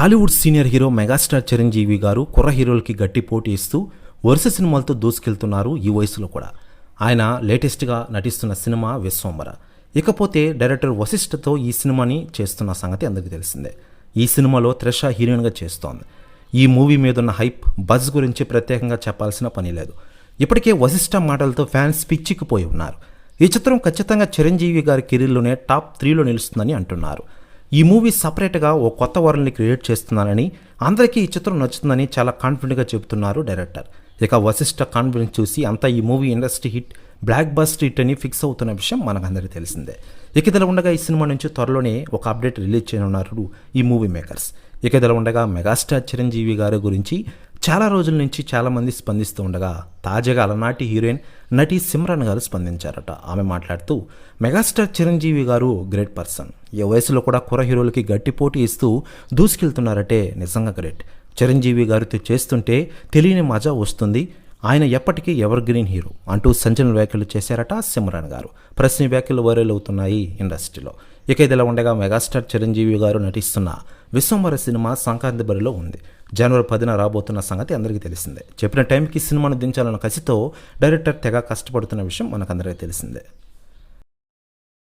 Tollywood senior hero megastar Chiranjeevi garu కుర్ర హీరోలకి గట్టి పోటీ ఇస్తూ వరుస సినిమాలతో దూసుకెళ్తున్నారు ఈ వయసులో కూడా. ఆయన లేటెస్ట్గా నటిస్తున్న సినిమా విశ్వంబర ఇకపోతే డైరెక్టర్ వశిష్ఠతో ఈ సినిమాని చేస్తున్న సంగతి అందరికీ తెలిసిందే. ఈ సినిమాలో త్రిష హీరోయిన్గా చేస్తోంది. ఈ మూవీ మీదున్న హైప్ బజ్ గురించి ప్రత్యేకంగా చెప్పాల్సిన పని లేదు. ఇప్పటికే వశిష్ఠ మాటలతో ఫ్యాన్స్ పిచ్చికిపోయి ఉన్నారు. ఈ చిత్రం ఖచ్చితంగా చిరంజీవి గారి కెరీర్లోనే టాప్ త్రీలో నిలుస్తుందని అంటున్నారు. ఈ మూవీ సపరేట్గా ఓ కొత్త వరల్డ్ని క్రియేట్ చేస్తున్నానని అందరికీ ఈ చిత్రం నచ్చుతుందని చాలా కాన్ఫిడెంట్గా చెబుతున్నారు డైరెక్టర్. ఇక వశిష్ఠ కాన్ఫిడెన్స్ చూసి అంతా ఈ movie industry hit blockbuster hit అని ఫిక్స్ అవుతున్న విషయం మనకందరికీ తెలిసిందే. ఇక ఇదిలా ఉండగా ఈ సినిమా నుంచి త్వరలోనే ఒక అప్డేట్ రిలీజ్ చేయనున్నారు ఈ మూవీ మేకర్స్. ఇక ఇదిలా ఉండగా మెగాస్టార్ చిరంజీవి గారి గురించి చాలా రోజుల నుంచి చాలామంది స్పందిస్తూ ఉండగా తాజాగా అలనాటి హీరోయిన్ నటి సిమ్రన్ గారు స్పందించారట. ఆమె మాట్లాడుతూ మెగాస్టార్ చిరంజీవి గారు గ్రేట్ పర్సన్. ఏ వయసులో కూడా కుర హీరోలకి గట్టి పోటీ ఇస్తూ దూసుకెళ్తున్నారటే నిజంగా గ్రేట్. చిరంజీవి గారితో చేస్తుంటే తెలియని మజా వస్తుంది. ఆయన ఎప్పటికీ ఎవర్ గ్రీన్ హీరో అంటూ సంచలన వ్యాఖ్యలు చేశారట సిమ్రాన్ గారు. ప్రశ్న వ్యాఖ్యలు వైరల్ అవుతున్నాయి ఇండస్ట్రీలో. ఇక ఇదిలా ఉండగా మెగాస్టార్ చిరంజీవి గారు నటిస్తున్న విశ్వంవర సినిమా సంక్రాంతి బరిలో ఉంది. జనవరి పదిన రాబోతున్న సంగతి అందరికీ తెలిసిందే. చెప్పిన టైంకి సినిమాను దించాలన్న కసితో డైరెక్టర్ తెగ కష్టపడుతున్న విషయం మనకందరికీ తెలిసిందే.